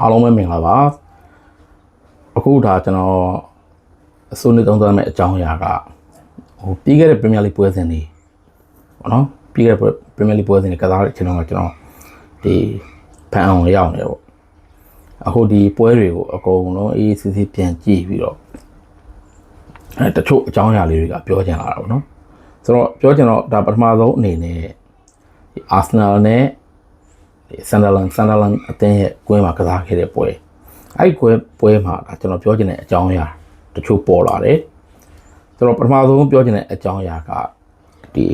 အားလုံးပဲမင်္ဂလာပါအခုဒါကျွန်တော်အစိုးရသုံးသပ်မဲ့အကြောင်းအရာကဟိုပြီးခဲ့တဲ့ Premier League ပွဲစဉ်တွေပေါ့နော်ပြီးခဲ့တဲ့ Premier League ပွဲစဉ်တွေကစားတဲ့အချိန်တော့ကျွန်တော်ဒီဖန်အောင်ရောက်နေပေါ့အခုဒီပွဲတွေကိုအကုန်လုံးအေးစစ်စစ်ပြန်ကြည့်ပြီးတော့အဲတချို့အကြောင်းအရာလေးတွေကပြောချင်လာတာပေါ့နော်ဆိုတော့ပြောချင်တော့ဒါပထမဆုံးအနေနဲ့ဒီ Arsenal နဲ့ ဆန်ဒါလန်ဆန်ဒါလန်အသင်းရဲ့ကွင်းမှာကစားခဲ့တဲ့ပွဲအဲ့ဒီကွဲပွဲမှာဒါကျွန်တော်ပြောချင်တဲ့အကြောင်းအရာတချို့ပေါ်လာတယ်ကျွန်တော်ပထမဆုံးပြောချင်တဲ့အကြောင်းအရာကဒီ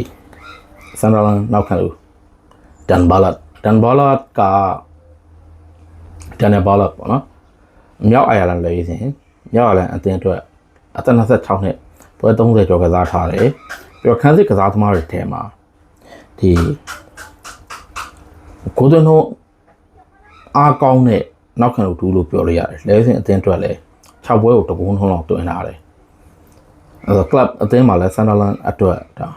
ဆန်ဒါလန်နောက်ခံလူဒန်ဘာလတ်ဒန်ဘာလတ်ကဒန်ဘာလတ်ပေါ့နော်မြောက်အိုင်ယာလန်လေစဉ်မြောက်အိုင်ယာလန်အသင်းအတွက်အသက်26နှစ်ပွဲ30ကျော်ကစားထားတယ်ပြီးတော့ခန်းစစ်ကစားသမားတွေထဲမှာဒီ ကိုဒနိုအားကောင်းတဲ့နောက်ခံလူတူလို့ပြောလို့ရတယ်လဲစင်အသင်းအတွက်လည်း6ပွဲကိုတကုန်းထုံးလောက်တွင်လာတယ်အဲတော့ club အသင်းမှာလည်းဆန်ဒါလန်အတွက်ဒါ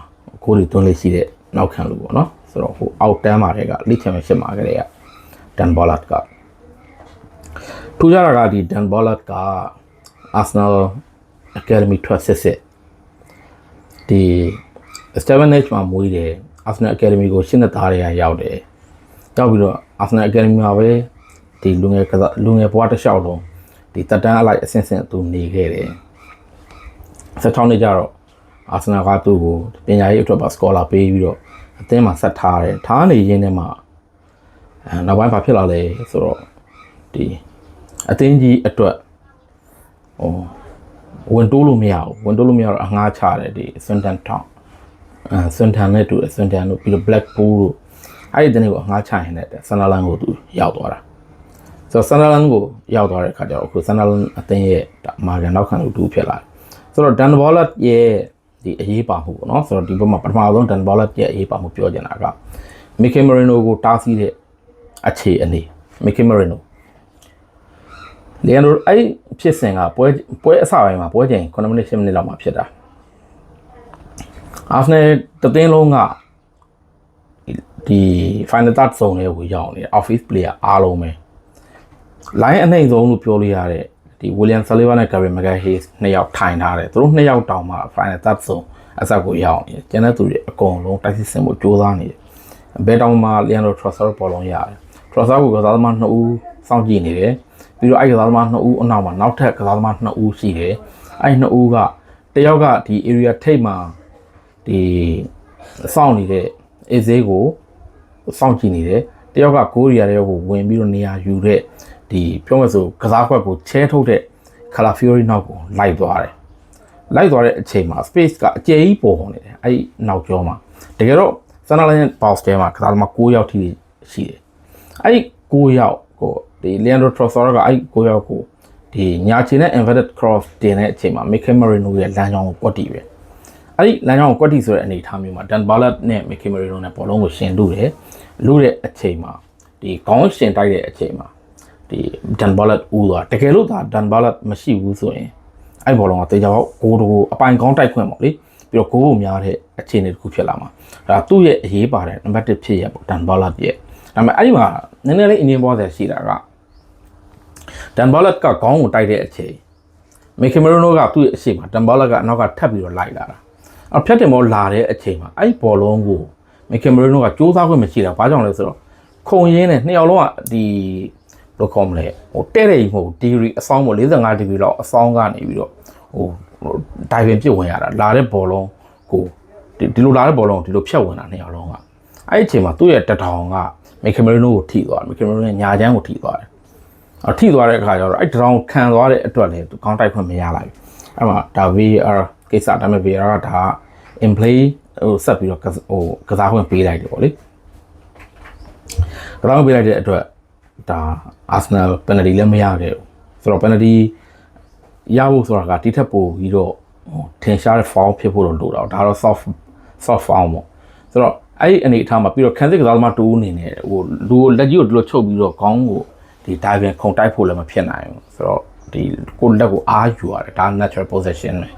ကိုဒီတွန်းလေးရှိတဲ့နောက်ခံလူပေါ့နော်ဆိုတော့ဟိုအောက်တန်းမှာတွေကလိချန်ရှစ်မှာကလေးကဒန်ဘောလတ်ကထူးခြားတာကဒီဒန်ဘောလတ်က Arsenal Academy ထွက်စစ်စစ်ဒီ Steven H မှာမွေးတယ် Arsenal Academy ကိုရှင်းတဲ့သားတွေကရောက်တယ် တောက်ပြီးတော့ Arsenal Academy မှာပဲဒီလူငယ်ကစားလူငယ်ဘဝတစ်လျှောက်လုံးဒီတက်တန်းအလိုက်အဆင့်ဆင့်သူနေခဲ့တယ်16နှစ်ကျတော့ Arsenal ကသူ့ကိုပညာရေးအတွက်ပါ scholar ပေးပြီးတော့အသင်းမှာဆက်ထားတယ်ထားနေရင်းနဲ့မှအဲနောက်ပိုင်းဘာဖြစ်လာလဲဆိုတော့ဒီအသင်းကြီးအတွက်ဟိုဝင်တိုးလို့မရဘူးဝင်တိုးလို့မရတော့အငှားချတယ်ဒီဆွန်တန်ထောင်အဲဆွန်တန်နဲ့တူတယ်ဆွန်တန်တို့ပြီးတော့ Blackpool တို့ အဲ့ဒီတနေ့ကိုငှားချရင်လည်းဆန်နာလန်ကိုသူရောက်သွားတာဆိုတော့ဆန်နာလန်ကိုရောက်သွားတဲ့အခါကျတော့အခုဆန်နာလန်အသင်းရဲ့မာဂန်နောက်ခံလူတူဖြစ်လာတယ်ဆိုတော့ဒန်ဘောလတ်ရဲ့ဒီအရေးပါမှုပေါ့နော်ဆိုတော့ဒီဘက်မှာပထမဆုံးဒန်ဘောလတ်ရဲ့အရေးပါမှုပြောချင်တာကမီကီမရီနိုကိုတားဆီးတဲ့အခြေအနေမီကီမရီနိုလီယန်ဒိုအဲ့ဖြစ်စဉ်ကပွဲပွဲအစပိုင်းမှာပွဲချိန်9မိနစ်10မိနစ်လောက်မှာဖြစ်တာအာဖနယ်တသင်းလုံးက ဒီ final third zone လေးကိုရောက်နေတယ် office player အားလုံးပဲ line အနှိမ့်ဆုံးလို့ပြောလို့ရတဲ့ဒီ William Saliba နဲ့ Gary Magalhaes နှစ်ယောက်ထိုင်ထားတယ်သူတို့နှစ်ယောက်တောင်မှ final third zone အဆက်ကိုရောက်နေတယ်ကျန်တဲ့သူတွေအကုန်လုံးတိုက်စစ်ဆင်ဖို့ကြိုးစားနေတယ်ဘယ်တောင်မှ Leandro Trossard ပေါ်လုံးရတယ် Trossard ကိုကစားသမား2ဦးစောင့်ကြည့်နေတယ်ပြီးတော့အဲ့ကစားသမား2ဦးအနောက်မှာနောက်ထပ်ကစားသမား2ဦးရှိတယ်အဲ့2ဦးကတယောက်ကဒီ area ထိပ်မှာဒီစောင့်နေတဲ့အေဇေးကို စောင့်ကြည့်နေတယ်တယောက်ကကိုရီးယားတဲ့ကိုဝင်ပြီးတော့နေရာယူတဲ့ဒီပြောမယ်ဆိုကစားခွက်ကိုချဲထုတ်တဲ့ခလာဖီယိုရီနောက်ကိုလိုက်သွားတယ်လိုက်သွားတဲ့အချိန်မှာ space ကအကျယ်ကြီးပေါ်နေတယ်အဲ့ဒီနောက်ကျောမှာတကယ်တော့ဆန်နာလိုင်းဘောက်စတဲမှာကစားသမား9ယောက်ထိရှိတယ်အဲ့ဒီ9ယောက်ကိုဒီလီယန်ဒိုထရော်ဆာကအဲ့ဒီ9ယောက်ကိုဒီညာချင်တဲ့ inverted cross တင်တဲ့အချိန်မှာ Mikel Merino ရဲ့လမ်းကြောင်းကိုကွက်တီပဲ အဲ့ဒီလမ်းကြောင်းကိုကွက်တီဆိုတဲ့အနေအထားမျိုးမှာ Dan Barlett နဲ့ Mikel Merino နဲ့ဘောလုံးကိုရှင်လို့တယ်လို့တဲ့အချိန်မှာဒီခေါင်းရှင်တိုက်တဲ့အချိန်မှာဒီဒန်ဘောလတ်ဦးသွားတကယ်လို့ဒါဒန်ဘောလတ်မရှိဘူးဆိုရင်အဲ့ဘောလုံးကတေချာပေါက်ဂိုးတကိုအပိုင်ကောင်းတိုက်ခွင့်ပေါ့လေပြီးတော့ဂိုးကိုများတဲ့အခြေအနေတစ်ခုဖြစ်လာမှာဒါသူ့ရဲ့အရေးပါတဲ့နံပါတ်1ဖြစ်ရပေါ့ဒန်ဘောလတ်ရဲ့ဒါပေမဲ့အဲ့ဒီမှာနည်းနည်းလေးအငင်းပေါ်ဆက်ရှိတာကဒန်ဘောလတ်ကခေါင်းကိုတိုက်တဲ့အချိန်မီကီမရိုနိုကသူ့ရဲ့အရှိမဒန်ဘောလတ်ကအနောက်ကထပ်ပြီးတော့လိုက်လာတာ အဖြတ်တင်ဘောလာတဲ့အချိန်မှာအဲ့ဘောလုံးကိုမီကင်မရီနိုကစူးစမ်းခွင့်မရှိတာဘာကြောင့်လဲဆိုတော့ခုံရင်းနဲ့နှစ်ယောက်လုံးကဒီဘယ်လိုခေါ်မလဲဟိုတဲ့တဲ့ကြီးမဟုတ်ဒီဂရီအဆောင်မို့45ဒီဂရီလောက်အဆောင်ကနေပြီးတော့ဟိုဒိုင်ဗင်ပြစ်ဝင်ရတာလာတဲ့ဘောလုံးကိုဒီဒီလိုလာတဲ့ဘောလုံးဒီလိုဖြတ်ဝင်တာနှစ်ယောက်လုံးကအဲ့ဒီအချိန်မှာသူ့ရဲ့တထောင်ကမီကင်မရီနိုကိုထိသွားတယ်မီကင်မရီနိုရဲ့ညာချမ်းကိုထိသွားတယ်အထိသွားတဲ့အခါကျတော့အဲ့တထောင်ခံသွားတဲ့အတွက်လည်းသူကောင်းတိုက်ခွင့်မရလိုက်ဘူးအဲ့မှာဒါ VAR ကိစ္စဒါပေမဲ့ VAR ကဒါ in play ဟိုဆက်ပြီးတော့ဟိုကစားခွင့်ပေးလိုက်တယ်ပေါ့လေကစားခွင့်ပေးလိုက်တဲ့အတွက်ဒါ Arsenal penalty လည်းမရခဲ့ဘူးဆိုတော့ penalty ရဖို့ဆိုတာကတိထက်ပိုပြီးတော့ဟိုထင်ရှားတဲ့ foul ဖြစ်ဖို့တော့လိုတာဒါတော့ soft soft foul ပေါ့ဆိုတော့အဲ့ဒီအနေအထားမှာပြီးတော့ခန်းစစ်ကစားသမားတူအနေနဲ့ဟိုလူကိုလက်ကြီးကိုဒီလိုချုပ်ပြီးတော့ခေါင်းကိုဒီ dive ခုံတိုက်ဖို့လည်းမဖြစ်နိုင်ဘူးဆိုတော့ဒီကိုလက်ကိုအားယူရတယ်ဒါ natural possession ပဲ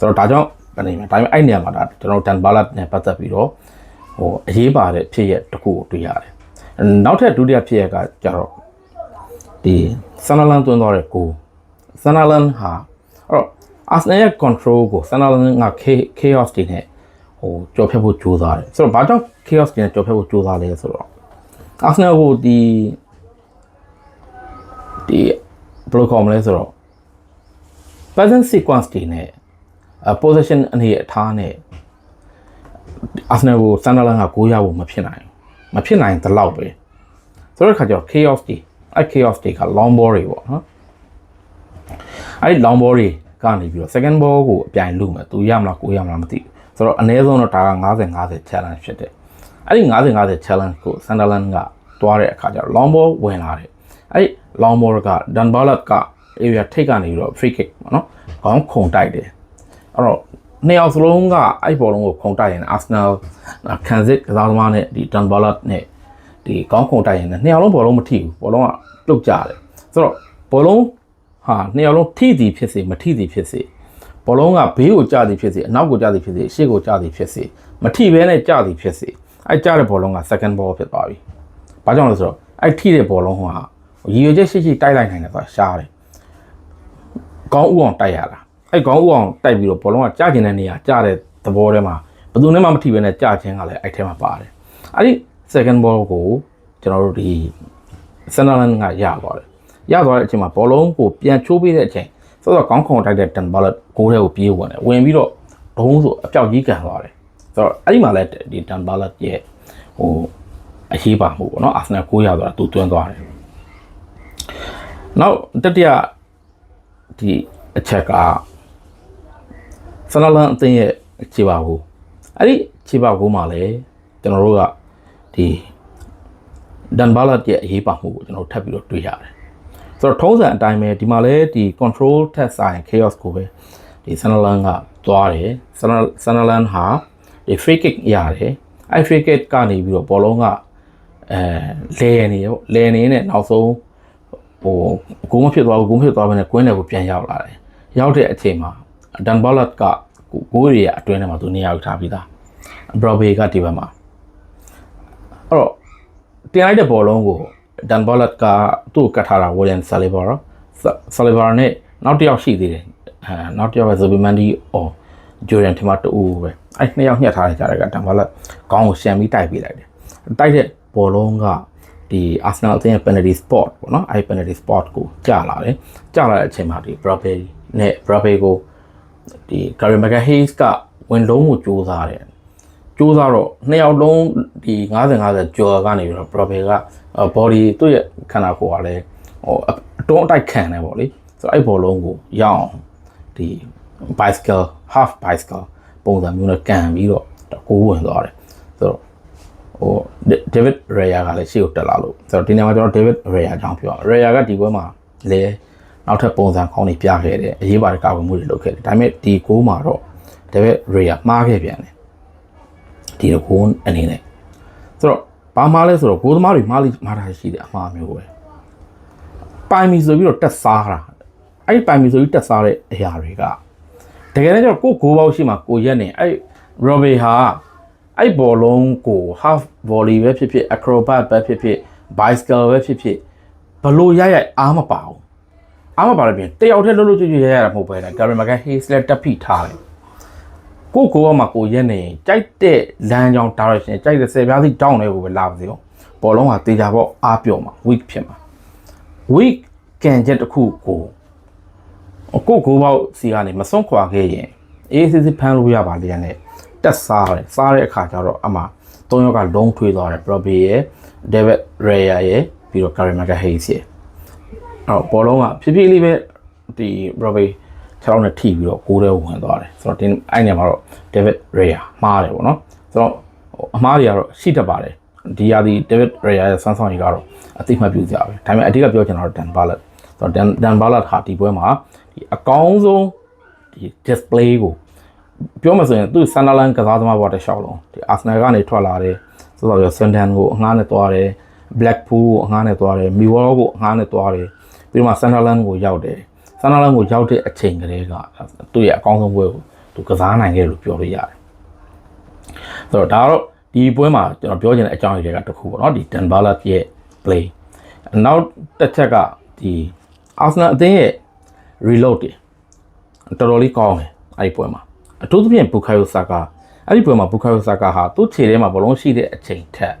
ဆိုတော့ဒါကြောင့်အနေနဲ့ဒါပေမဲ့အဲ့နေရာမှာဒါကျွန်တော်တန်ဘာလတ်နဲ့ပတ်သက်ပြီးတော့ဟိုအရေးပါတဲ့ဖြစ်ရက်တစ်ခုကိုတွေ့ရတယ်နောက်ထပ်ဒုတိယဖြစ်ရက်ကကျတော့ဒီဒီဆန်နလန်တွင်းသွားတဲ့ကိုဆန်နလန်ဟာအဲ့တော့ Arsenal ရဲ့ control ကိုဆန်နလန်က chaos တွေနဲ့ဟိုကြော်ဖြတ်ဖို့ကြိုးစားတယ်ဆိုတော့ဘာကြောင့် chaos တွေနဲ့ကြော်ဖြတ်ဖို့ကြိုးစားလဲဆိုတော့ Arsenal ကိုဒီဒီဘယ်လိုခေါ်မလဲဆိုတော့ present sequence တွေနဲ့ position အနေအထားနဲ့ Arsenal ကို Sunderland က6ရဖို့မဖြစ်နိုင်ဘူးမဖြစ်နိုင်သလောက်ပဲဆိုတော့ခါကျတော့ chaos တွေအဲ့ chaos တွေက long ball တွေပေါ့နော်အဲ့ဒီ long ball တွေကနေပြီးတော့ second ball ကိုအပြိုင်လုပ်မယ်သူရမလားကိုရမလားမသိဘူးဆိုတော့အနည်းဆုံးတော့ဒါက90 50 challenge ဖြစ်တယ်အဲ့ဒီ90 50 challenge ကို Sunderland ကတွားတဲ့အခါကျတော့ long ball ဝင်လာတယ်အဲ့ဒီ long ball က Dunbarlot က area ထိတ်ကနေပြီးတော့ free kick ပေါ့နော်ခေါင်းခုန်တိုက်တယ် အဲ့တော့နှစ်ယောက်စလုံးကအဲ့ဘောလုံးကိုခုန်တိုက်ရင် Arsenal ခံစစ်ကစားသမားနဲ့ဒီ Dunbarlot နဲ့ဒီခေါင်းခုန်တိုက်ရင်နှစ်ယောက်လုံးဘောလုံးမထိဘူးဘောလုံးကပြုတ်ကျတယ်ဆိုတော့ဘောလုံးဟာနှစ်ယောက်လုံးထိသည်ဖြစ်စေမထိသည်ဖြစ်စေဘောလုံးကဘေးကိုကျသည်ဖြစ်စေအနောက်ကိုကျသည်ဖြစ်စေရှေ့ကိုကျသည်ဖြစ်စေမထိဘဲနဲ့ကျသည်ဖြစ်စေအဲ့ကျတဲ့ဘောလုံးက second ball ဖြစ်သွားပြီဘာကြောင့်လဲဆိုတော့အဲ့ထိတဲ့ဘောလုံးဟာရည်ရွယ်ချက်ရှိရှိတိုက်လိုက်နိုင်တယ်ဆိုတာရှားတယ်ကောင်းဥအောင်တိုက်ရတာ အဲ့ကောင်းဥအောင်တိုက်ပြီးတော့ဘောလုံးကကျကျင်တဲ့နေရာကျတဲ့သဘောထဲမှာဘယ်သူနဲ့မှမထိဘဲနဲ့ကျခြင်းကလည်းအဲ့ထဲမှာပါတယ်အဲ့ဒီ second ball ကိုကျွန်တော်တို့ဒီ Sunderland ကရသွားတယ်ရသွားတဲ့အချိန်မှာဘောလုံးကိုပြန်ချိုးပေးတဲ့အချိန်စောစောကောင်းခုံတိုက်တဲ့ Dan Ballot ကိုယ်ထဲကိုပြေးဝင်တယ်ဝင်ပြီးတော့ဒုံးဆိုအပြောက်ကြီးကန်သွားတယ်ဆိုတော့အဲ့ဒီမှာလည်းဒီ Dan Ballot ရဲ့ဟိုအရေးပါမှုပေါ့နော် Arsenal ကိုရသွားတာသူတွန်းသွားတယ်နောက်တတိယဒီအချက်က ဆနလန်အသင်းရဲ့ခြေပါဘူးအဲ့ဒီခြေပါဘူးမှာလည်းကျွန်တော်တို့ကဒီဒန်ဘာလတ်ရဲ့အရေးပါမှုကိုကျွန်တော်ထပ်ပြီးတော့တွေ့ရတယ်ဆိုတော့ထုံးစံအတိုင်းပဲဒီမှာလည်းဒီ control test ဆိုင် chaos ကိုပဲဒီဆနလန်ကသွားတယ်ဆနဆနလန်ဟာဒီ free kick ရတယ်အဲ့ free kick ကနေပြီးတော့ဘောလုံးကအဲလဲနေရောလဲနေနဲ့နောက်ဆုံးဟိုအကူမဖြစ်သွားဘူးဂုံးဖြစ်သွားမယ်နဲ့ကွင်းတယ်ကိုပြန်ရောက်လာတယ်ရောက်တဲ့အချိန်မှာဒန်ဘာလတ် ကဂိုးရီရအတွင်းထဲမှာသူနေရာယူထားပြီးသားဘရော့ဘေးကဒီဘက်မှာအဲ့တော့တင်လိုက်တဲ့ဘောလုံးကိုဒန်ဘာလတ်ကသူ့ကိုကတ်ထားတာဝီလျံဆာလီဘာရောဆာလီဘာနဲ့နောက်တစ်ယောက်ရှိသေးတယ်အဲနောက်တစ်ယောက်ကဇိုဘီမန်ဒီအော်ဂျိုရန်ထင်မှတူပဲအဲ့နှစ်ယောက်ညှက်ထားတဲ့ကြားတွေကဒန်ဘာလတ်ကောင်းကိုရှန်ပြီးတိုက်ပေးလိုက်တယ်တိုက်တဲ့ဘောလုံးကဒီ Arsenal အသင်းရဲ့ penalty spot ပေါ့နော်အဲ့ penalty spot ကိုကြာလာတယ်ကြာလာတဲ့အချိန်မှာဒီ Bradley နဲ့ Bradley ကို ဒီ Gary McHayes ကဝင်လုံးကိုစူးစမ်းတယ်စူးစမ်းတော့နှစ်ယောက်လုံးဒီ90 50ကျော်ကနေပြီးတော့ Bradley က body သူ့ရဲ့ခန္ဓာကိုယ်ကလည်းဟိုအတွန်းအတိုက်ခံတယ်ပေါ့လေဆိုတော့အဲ့ဘောလုံးကိုရအောင်ဒီ bicycle half bicycle ပုံစံမျိုးနဲ့ကန်ပြီးတော့ကိုးဝင်သွားတယ်ဆိုတော့ဟို David Raya ကလည်းရှေ့ကိုတက်လာလို့ဆိုတော့ဒီနေရာမှာကျွန်တော် David Raya အကြောင်းပြောရအောင် Raya ကဒီဘက်မှာလေ နောက်ထပ်ပုံစံကောင်းတွေပြခဲ့တယ်အရေးပါတဲ့ကာကွယ်မှုတွေလုပ်ခဲ့တယ်ဒါပေမဲ့ဒီကိုးမှာတော့ David Raya မှားခဲ့ပြန်တယ်ဒီကိုးအနေနဲ့ဆိုတော့ဘာမှားလဲဆိုတော့ကိုးသမားတွေမှားလိမှားတာရှိတယ်အမှားမျိုးပဲပိုင်မီဆိုပြီးတော့တက်စားတာအဲ့ဒီပိုင်မီဆိုပြီးတက်စားတဲ့အရာတွေကတကယ်တမ်းကျတော့ကိုကိုးပေါက်ရှိမှကိုရက်နေအဲ့ Robbie ဟာအဲ့ဘောလုံးကို half volley ပဲဖြစ်ဖြစ် acrobat ပဲဖြစ်ဖြစ် bicycle ပဲဖြစ်ဖြစ်ဘလို့ရရအားမပါဘူး အားမပါလို့ပြင်တယောက်တည်းလှုပ်လှုပ်ကြွကြွရရတာမဟုတ်ပဲနဲ့ Gary McHayes လက်တက်ဖိထားတယ်ကိုကိုကမှကိုရက်နေကြိုက်တဲ့လမ်းကြောင်း direction ကြိုက်တဲ့ဆယ်ပြားစီတောင်းတယ်ကိုပဲလာပါစေရောဘောလုံးဟာတေချာပေါ့အားပြော့မှာ weak ဖြစ်မှာ weak ကန်ချက်တစ်ခုကိုကိုကိုပေါက်စီကနေမစွန့်ခွာခဲ့ရင်အေးစစ်စစ်ဖမ်းလို့ရပါလေနဲ့တက်စားတယ်စားတဲ့အခါကျတော့အမှသုံးယောက်ကလုံးထွေးသွားတယ် Broby ရဲ့ David Raya ရဲ့ပြီးတော့ Gary McHayes ရဲ့အဲ့ တော့ဘောလုံးကဖြည်းဖြည်းလေးပဲဒီ Broby ခြေထောက်နဲ့ထိပြီးတော့ကိုးတဲ့ဝင်သွားတယ်ဆိုတော့ဒီအဲ့နေရာမှာတော့ David Raya မှားတယ်ပေါ့နော်ဆိုတော့အမှားတွေကတော့ရှိတတ်ပါတယ်ဒီရာဒီ David Raya ရဲ့ဆွမ်းဆောင်ရည်ကတော့အသိမှတ်ပြုကြပဲဒါပေမဲ့အဓိကပြောချင်တာတော့ Dan Ballard ဆိုတော့ Dan Dan Ballard ဟာဒီပွဲမှာဒီအကောင်းဆုံးဒီ display ကိုပြောမှဆိုရင်သူဆန်ဒါလန်ကစားသမားပေါ်တစ်လျှောက်လုံးဒီအာဆနယ်ကနေထွက်လာတယ်ဆိုတော့ဆန်ဒန်ကိုအငှားနဲ့သွားတယ် Blackpool ကိုအငှားနဲ့သွားတယ် Millwall ကိုအငှားနဲ့သွားတယ် ပြီးတော့မှဆန်ဒါလန်ကိုရောက်တယ်ဆန်ဒါလန်ကိုရောက်တဲ့အချိန်ကလေးကသူ့ရဲ့အကောင်းဆုံးပွဲကိုသူကစားနိုင်ခဲ့လို့ပြောလို့ရတယ်ဆိုတော့ဒါကတော့ဒီပွဲမှာကျွန်တော်ပြောချင်တဲ့အကြောင်းအရာတွေကတစ်ခုပေါ့နော်ဒီ Dan Ballard ရဲ့ play နောက်တစ်ချက်ကဒီအာဆနယ်အသင်းရဲ့ reload တွေတော်တော်လေးကောင်းတယ်အဲ့ဒီပွဲမှာအထူးသဖြင့်ဘူကာယိုဆာကာအဲ့ဒီပွဲမှာဘူကာယိုဆာကာဟာသူ့ခြေထဲမှာဘောလုံးရှိတဲ့အချိန်ထက်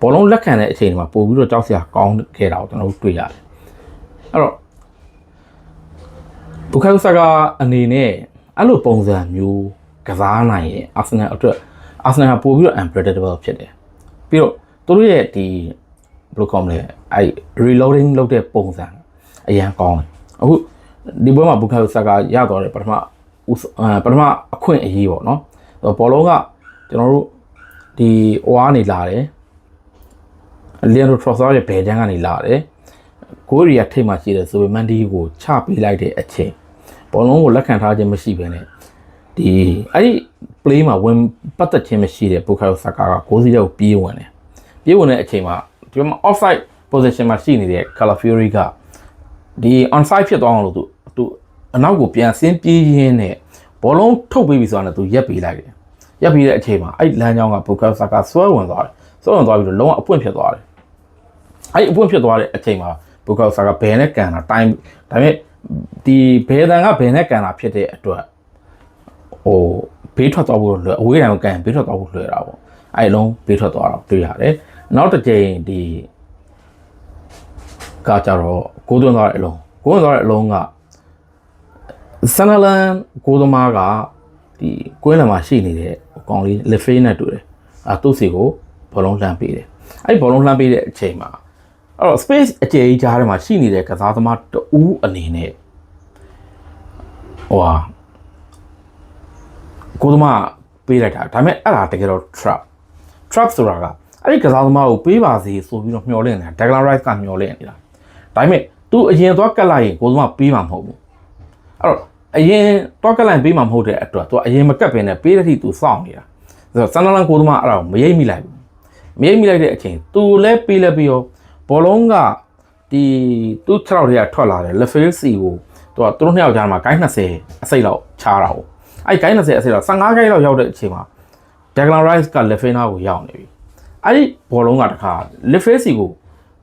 ဘောလုံးလက်ခံတဲ့အချိန်တွေမှာပို့ပြီးတော့ကြောက်စရာကောင်းခဲ့တာကိုကျွန်တော်တို့တွေ့ရတယ် အဲ့တော့ဘူကာယိုဆာကာအနေနဲ့အဲ့လိုပုံစံမျိုးကစားနိုင်ရင်အာဆနယ်အတွက်အာဆနယ်ဟာပို့ပြီးတော့ unpredictable ဖြစ်တယ်ပြီးတော့သူတို့ရဲ့ဒီဘယ်လိုကောင်းမလဲအဲ့ reloading လုပ်တဲ့ပုံစံအရန်ကောင်းတယ်အခုဒီပွဲမှာဘူကာယိုဆာကာရတော့တယ်ပထမဦးအဲပထမအခွင့်အရေးပေါ့နော်ဘောလုံးကကျွန်တော်တို့ဒီဟိုကနေလာတယ်လီယန်ဒိုထရော့ဆာရဲ့ဘယ်တန်းကနေလာတယ် ကိုရီးယားထိပ်မှာရှိတဲ့ဆိုဗီမန်ဒီကိုချပေးလိုက်တဲ့အချိန်ဘောလုံးကိုလက်ခံထားခြင်းမရှိဘဲနဲ့ဒီအဲ့ဒီ play မှာဝင်ပတ်သက်ခြင်းမရှိတဲ့ဘူကာယိုဆာကာက6စီးရောက်ပြေးဝင်တယ်ပြေးဝင်တဲ့အချိန်မှာဒီမှာ offside position မှာရှိနေတဲ့ Calafiori ကဒီ onside ဖြစ်သွားအောင်လို့သူသူအနောက်ကိုပြန်ဆင်းပြေးရင်းနဲ့ဘောလုံးထုတ်ပေးပြီဆိုတာနဲ့သူရက်ပေးလိုက်တယ်ရက်ပြီးတဲ့အချိန်မှာအဲ့လမ်းကြောင်းကဘူကာယိုဆာကာဆွဲဝင်သွားတယ်ဆွဲဝင်သွားပြီးတော့လုံးဝအပွင့်ဖြစ်သွားတယ်အဲ့အပွင့်ဖြစ်သွားတဲ့အချိန်မှာ ဘူကာယိုဆာကာဘယ်နဲ့ကန်တာတိုင်းဒါပေမဲ့ဒီဘယ်တန်ကဘယ်နဲ့ကန်တာဖြစ်တဲ့အတွက်ဟိုဘေးထွက်သွားဖို့လွယ်အဝေးတိုင်းကိုကန်ဘေးထွက်သွားဖို့လွယ်တာပေါ့အဲ့လုံးဘေးထွက်သွားတော့တွေ့ရတယ်နောက်တစ်ကြိမ်ဒီကကြတော့ကိုသွင်းသွားတဲ့အလုံးကိုသွင်းသွားတဲ့အလုံးကဆန်နလန်ကိုသမားကဒီကွင်းလမ်းမှာရှိနေတဲ့အကောင်လေးလက်ဖေးနဲ့တူတယ်အဲသူ့စီကိုဘောလုံးလှမ်းပေးတယ်အဲ့ဘောလုံးလှမ်းပေးတဲ့အချိန်မှာ အဲ့တော့ space အကျယ်ကြီးကြားထဲမှာရှိနေတဲ့ကစားသမားတဦးအနေနဲ့ဟိုဟာကိုသမားပေးလိုက်တာဒါပေမဲ့အဲ့ဒါတကယ်တော့ trap trap ဆိုတာကအဲ့ဒီကစားသမားကိုပေးပါစေဆိုပြီးတော့မျှော်လင့်နေတာ Declan Rice ကမျှော်လင့်နေတာဒါပေမဲ့ तू အရင်သွားကတ်လိုက်ရင်ကိုသမားပေးမှာမဟုတ်ဘူးအဲ့တော့အရင်တော့ကတ်လိုက်ပေးမှာမဟုတ်တဲ့အတွက် तू အရင်မကတ်ပင်နဲ့ပေးတဲ့ထိ तू စောင့်နေတာဆိုတော့ဆန်နလန်ကိုသမားအဲ့ဒါကိုမရိပ်မိလိုက်ဘူးမရိပ်မိလိုက်တဲ့အချိန် तू လဲပေးလဲပြီးတော့ ဘောလုံးကဒီသူ့6ရောက်တွေကထွက်လာတယ် Lefel C ကိုသူကသူတို့နှစ်ယောက်ကြားမှာဂိုင်း20အစိတ်လောက်ချားတာဟုတ်အဲ့ဂိုင်း20အစိတ်လောက်15ဂိုင်းလောက်ရောက်တဲ့အချိန်မှာ Declan Rice က Lefena ကိုရောက်နေပြီအဲ့ဒီဘောလုံးကတခါ Lefel C ကို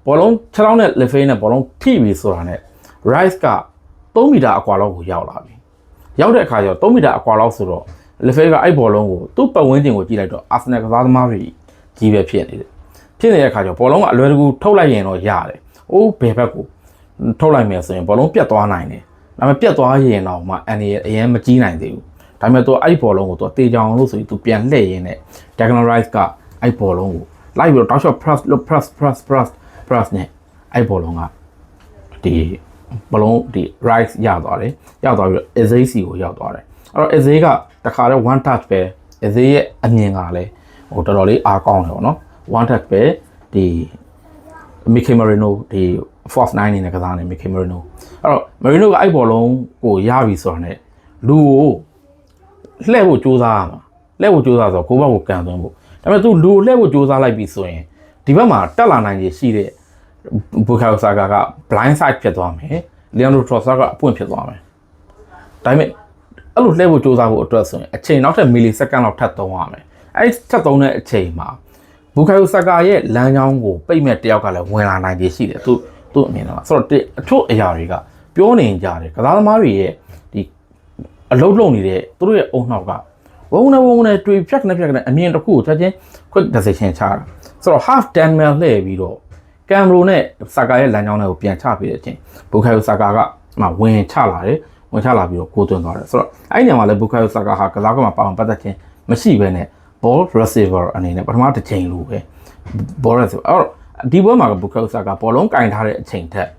ဘောလုံး6လောက်နဲ့ Lefel နဲ့ဘောလုံးထိပြီဆိုတာနဲ့ Rice က3မီတာအကွာလောက်ကိုရောက်လာပြီရောက်တဲ့အခါကျတော့3မီတာအကွာလောက်ဆိုတော့ Lefel ကအဲ့ဘောလုံးကိုသူ့ပတ်ဝန်းကျင်ကိုကြည့်လိုက်တော့ Arsenal ကစားသမားတွေကြီးပဲဖြစ်နေတယ် ဖြစ်နေတဲ့အခါကျတော့ဘောလုံးကအလွယ်တကူထုတ်လိုက်ရင်တော့ရတယ်။အိုးဘယ်ဘက်ကိုထုတ်လိုက်မယ်ဆိုရင်ဘောလုံးပြတ်သွားနိုင်တယ်။ဒါပေမဲ့ပြတ်သွားရင်တော့မှအန်ဒီအရင်မကြီးနိုင်သေးဘူး။ဒါပေမဲ့သူအဲ့ဘောလုံးကိုသူတေချောင်လို့ဆိုပြီးသူပြန်လှည့်ရင်းနဲ့ Declan Rice ကအဲ့ဘောလုံးကိုလိုက်ပြီးတော့ touch shot press press press press press နဲ့အဲ့ဘောလုံးကဒီဘလုံးဒီ Rice ရသွားတယ်။ရောက်သွားပြီးတော့ Ezay ကိုရောက်သွားတယ်။အဲ့တော့ Ezay ကတခါတော့ one touch ပဲ Ezay ရဲ့အမြင်ကလည်းဟိုတော်တော်လေးအားကောင်းတယ်ပေါ့နော်။ one touch ပဲဒီ Mikel Merino ဒီ Force 9နေနဲ့ကစားနေ Mikel Merino အဲ့တော့ Merino ကအဲ့ဘောလုံးကိုရပြီဆိုတာနဲ့လူကိုလှည့်ဖို့ကြိုးစားရမှာလှည့်ဖို့ကြိုးစားဆိုတော့ကိုယ့်ဘက်ကိုကန်သွင်းဖို့ဒါပေမဲ့ तू လူကိုလှည့်ဖို့ကြိုးစားလိုက်ပြီဆိုရင်ဒီဘက်မှာတက်လာနိုင်ရရှိတဲ့ဘူကာယိုဆာကာက blind side ဖြစ်သွားမယ်လီယန်ဒိုထရော့ဆာကအပွင့်ဖြစ်သွားမယ်ဒါပေမဲ့အဲ့လိုလှည့်ဖို့ကြိုးစားဖို့အတွက်ဆိုရင်အချိန်နောက်ထပ်မီလီစက္ကန့်လောက်ထပ်သုံးရမယ်အဲ့ထပ်သုံးတဲ့အချိန်မှာ ဘူကာယိုဆာကာရဲ့လမ်းကြောင်းကိုပိတ်မဲ့တယောက်ကလည်းဝင်လာနိုင်ခြင်းရှိတယ်သူသူ့အမြင်တော့ဆိုတော့အထုအရာတွေကပြောနေကြတယ်ကစားသမားတွေရဲ့ဒီအလုံးလုံးနေတဲ့သူတို့ရဲ့အုံနောက်ကဝုန်းနဲ့ဝုန်းနဲ့တွေ့ဖြတ်နေဖြတ်နေအမြင်တစ်ခုကိုချက်ချင်း quick decision ချတာဆိုတော့ half 10 mil လှည့်ပြီးတော့ကင်မရိုနဲ့ဆာကာရဲ့လမ်းကြောင်းတွေကိုပြန်ချပေးတဲ့အချိန်ဘူကာယိုဆာကာကမှဝင်ချလာတယ်ဝင်ချလာပြီးတော့ကိုသွင်းသွားတယ်ဆိုတော့အဲ့ဒီနေရာမှာလည်းဘူကာယိုဆာကာဟာကစားကမှပါအောင်ပတ်သက်ခြင်းမရှိဘဲနဲ့ ball receiver အနေနဲ့ပထမတစ်ချိန်လိုပဲ ball receiver အဲ့တော့ဒီဘက်မှာဘူကာယိုဆာကာဘောလုံးကင်ထားတဲ့အချိန်ထက်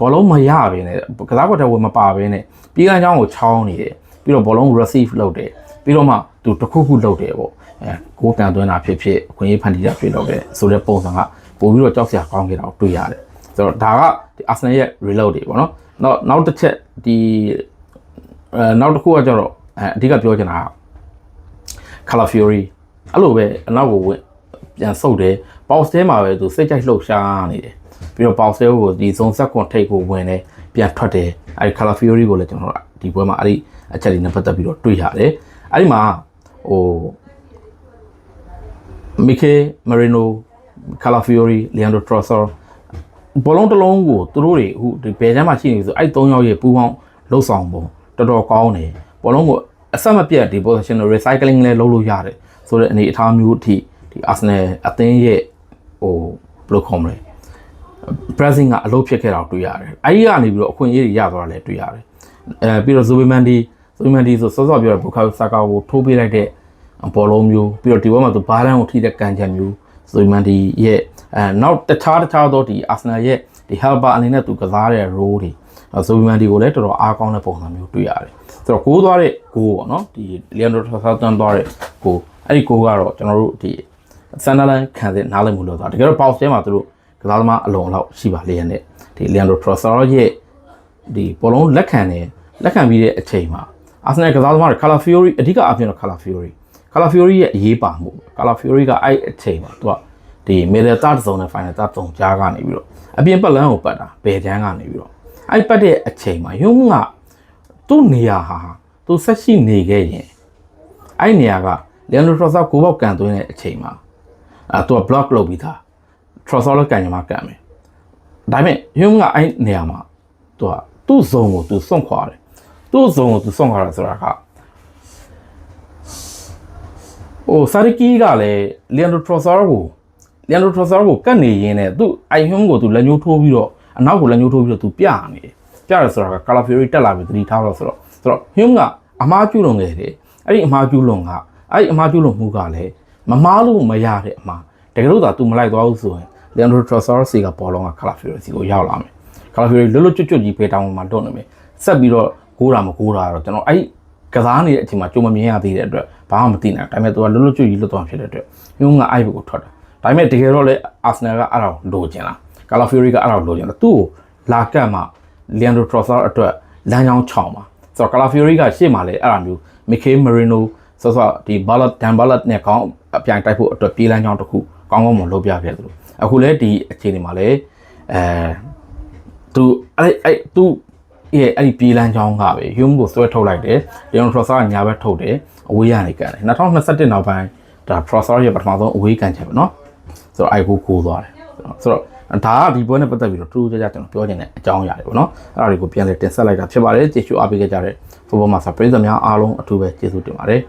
ဘောလုံးမရဘဲနဲ့ကစားကွက်ထဲဝင်မပါဘဲနဲ့ပြေးလမ်းကြောင်းကိုချောင်းနေတယ်ပြီးတော့ဘောလုံး receive လုပ်တယ်ပြီးတော့မှသူတစ်ခုခုလုပ်တယ်ပေါ့အဲကိုတန်သွင်းတာဖြစ်ဖြစ်အခွင့်အရေးဖန်တီးတာဖြစ်တော့တယ်ဆိုတဲ့ပုံစံကပို့ပြီးတော့ကြောက်စရာကောင်းခဲ့တာကိုတွေ့ရတယ်ဆိုတော့ဒါကဒီ Arsenal ရဲ့ reload တွေပေါ့နော်နောက်နောက်တစ်ချက်ဒီအဲနောက်တစ်ခုကကျတော့အဲအဓိကပြောချင်တာက Color Fury အဲ့လိုပဲအနောက်ကိုဝင်ပြန်ဆုတ်တယ်ပေါစတဲမှာပဲသူစိတ်ကြိုက်လှုပ်ရှားနေတယ်ပြီးတော့ပေါစတဲကိုဒီဇုံဆက်ကွန်ထိတ်ကိုဝင်တယ်ပြန်ထွက်တယ်အဲဒီ Color Fury ကိုလည်းကျွန်တော်တို့ဒီပွဲမှာအဲ့ဒီအချက်လေးနဲ့ပတ်သက်ပြီးတော့တွေ့ရတယ်အဲ့ဒီမှာဟို Mikel Merino Calafiori Leandro Trossard ဘောလုံးတစ်လုံးကိုသူတို့တွေအခုဒီဘယ်ချမ်းမှာရှိနေဆိုအဲ့၃ယောက်ရဲ့ပူပေါင်းလှုပ်ဆောင်ပုံတော်တော်ကောင်းတယ်ဘောလုံးကိုအဆက်မပြတ်ဒီ position recycling လည်းလုပ်လို့ရတယ် ဆိုတဲ့အနေအထားမျိုးအထိဒီ Arsenal အသင်းရဲ့ဟိုဘယ်လိုခေါ်မလဲ pressing ကအလုပ်ဖြစ်ခဲ့တာကိုတွေ့ရတယ်။အဲဒီကနေပြီးတော့အခွင့်အရေးတွေရသွားတာလည်းတွေ့ရတယ်။အဲပြီးတော့ Zubimandi Zubimandi ဆိုစောစောပြောတဲ့ Bukayo Saka ကိုထိုးပေးလိုက်တဲ့ဘောလုံးမျိုးပြီးတော့ဒီဘက်မှာသူဘားလန်းကိုထိတဲ့ကန်ချက်မျိုး Zubimandi ရဲ့အဲနောက်တခြားတခြားသောဒီ Arsenal ရဲ့ဒီ helper အနေနဲ့သူကစားတဲ့ role တွေ Zubimandi ကိုလည်းတော်တော်အားကောင်းတဲ့ပုံစံမျိုးတွေ့ရတယ်။ဆိုတော့ကိုးသွားတဲ့ကိုးပေါ့နော်ဒီ Leandro Trossard သွားတဲ့ကိုးအဲ့ဒီကိုးကတော့ကျွန်တော်တို့ဒီဆန်နာလန်ခံစစ်နားလည်မှုလို့ဆိုတာတကယ်တော့ box ထဲမှာသူတို့ကစားသမားအလုံးလောက်ရှိပါလေရဲ့ဒီ Leandro Trossard ရဲ့ဒီဘောလုံးလက်ခံတယ်လက်ခံပြီးတဲ့အချိန်မှာ Arsenal ကစားသမားတွေ Calafiori အဓိကအပြင်တော့ Calafiori Calafiori ရဲ့အရေးပါမှု Calafiori ကအဲ့အချိန်မှာသူကဒီ middle third zone နဲ့ final third zone ကြားကနေပြီးတော့အပြင်ပတ်လန်းကိုပတ်တာဘယ်ချမ်းကနေပြီးတော့ အဲ့ပတ်တဲ့အချိန်မှာယုံကသူ့နေရာဟာသူဆက်ရှိနေခဲ့ရင်အဲ့နေရာက Leandro Trossard ကိုပေါက်ကန်သွင်းတဲ့အချိန်မှာအဲသူက block လုပ်ပြီးသား Trossard လည်းကန်ရမှာကန်မယ်ဒါပေမဲ့ Hume ကအဲ့နေရာမှာသူကသူ့ဇုံကိုသူစွန့်ခွာတယ်သူ့ဇုံကိုသူစွန့်ခွာတယ်ဆိုတာကဟိုဆာရီကီကလည်း Leandro Trossard ကို Leandro Trossard ကိုကတ်နေရင်းနဲ့သူ့ i Hume ကိုသူလက်ညှိုးထိုးပြီးတော့ အနောက်ကိုလက်ညှိုးထိုးပြီးတော့သူပြနေတယ်ပြတယ်ဆိုတာက Calafiori တက်လာပြီးသတိထားတော့ဆိုတော့ဆိုတော့ Hume ကအမားကျူးလွန်ခဲ့တယ်အဲ့ဒီအမားကျူးလွန်ကအဲ့ဒီအမားကျူးလွန်မှုကလည်းမမားလို့မရတဲ့အမားတကယ်လို့သာ तू မလိုက်သွားဘူးဆိုရင် Leandro Trossard စီကဘောလုံးက Calafiori စီကိုရောက်လာမယ် Calafiori လွတ်လွတ်ကျွတ်ကျွတ်ကြီးဖေးတောင်းမှာတွန်းနေမယ်ဆက်ပြီးတော့ကိုးတာမကိုးတာတော့ကျွန်တော်အဲ့ကစားနေတဲ့အချိန်မှာကြုံမမြင်ရသေးတဲ့အတွက်ဘာမှမသိနိုင်ဘူးဒါပေမဲ့ तू ကလွတ်လွတ်ကျွတ်ကြီးလွတ်သွားဖြစ်တဲ့အတွက်ညုံကအဲ့ဘက်ကိုထွက်တာဒါပေမဲ့တကယ်တော့လေ Arsenal ကအဲ့ဒါကိုလိုချင်လား Calafiori ကအဲ့ဒါကိုလိုချင်တယ်သူ့ကိုလာကတ်မှ Leandro Trossard အတွက်လမ်းကြောင်းချောင်းပါဆိုတော့ Calafiori ကရှေ့မှာလည်းအဲ့ဒါမျိုး Mikel Merino ဆောဆောဒီ Ballot Dan Ballot နဲ့ကောင်းအပြိုင်တိုက်ဖို့အတွက်ပြေးလမ်းကြောင်းတစ်ခုကောင်းကောင်းမလုပ်ပြခဲ့သလိုအခုလည်းဒီအခြေအနေမှာလည်းအဲသူအဲ့အဲ့သူရဲ့အဲ့ဒီပြေးလမ်းကြောင်းကပဲ Hume ကိုဆွဲထုတ်လိုက်တယ် Leandro Trossard ကညာဘက်ထုတ်တယ်အဝေးကနေကန်တယ်2021နောက်ပိုင်းဒါ Trossard ရဲ့ပထမဆုံးအဝေးကန်ချက်ပဲเนาะဆိုတော့အိုက်ကိုကိုးသွားတယ်ဆိုတော့ ဒါကဒီပွဲနဲ့ပတ်သက်ပြီးတော့တူတူကြကြကျွန်တော်ပြောချင်တဲ့အကြောင်းအရာတွေပေါ့နော်အဲ့ဒါတွေကိုပြန်လည်တင်ဆက်လိုက်တာဖြစ်ပါတယ်ကျေးဇူးအားပေးကြတဲ့ Football Master ပရိသတ်များအားလုံးအထူးပဲကျေးဇူးတင်ပါတယ်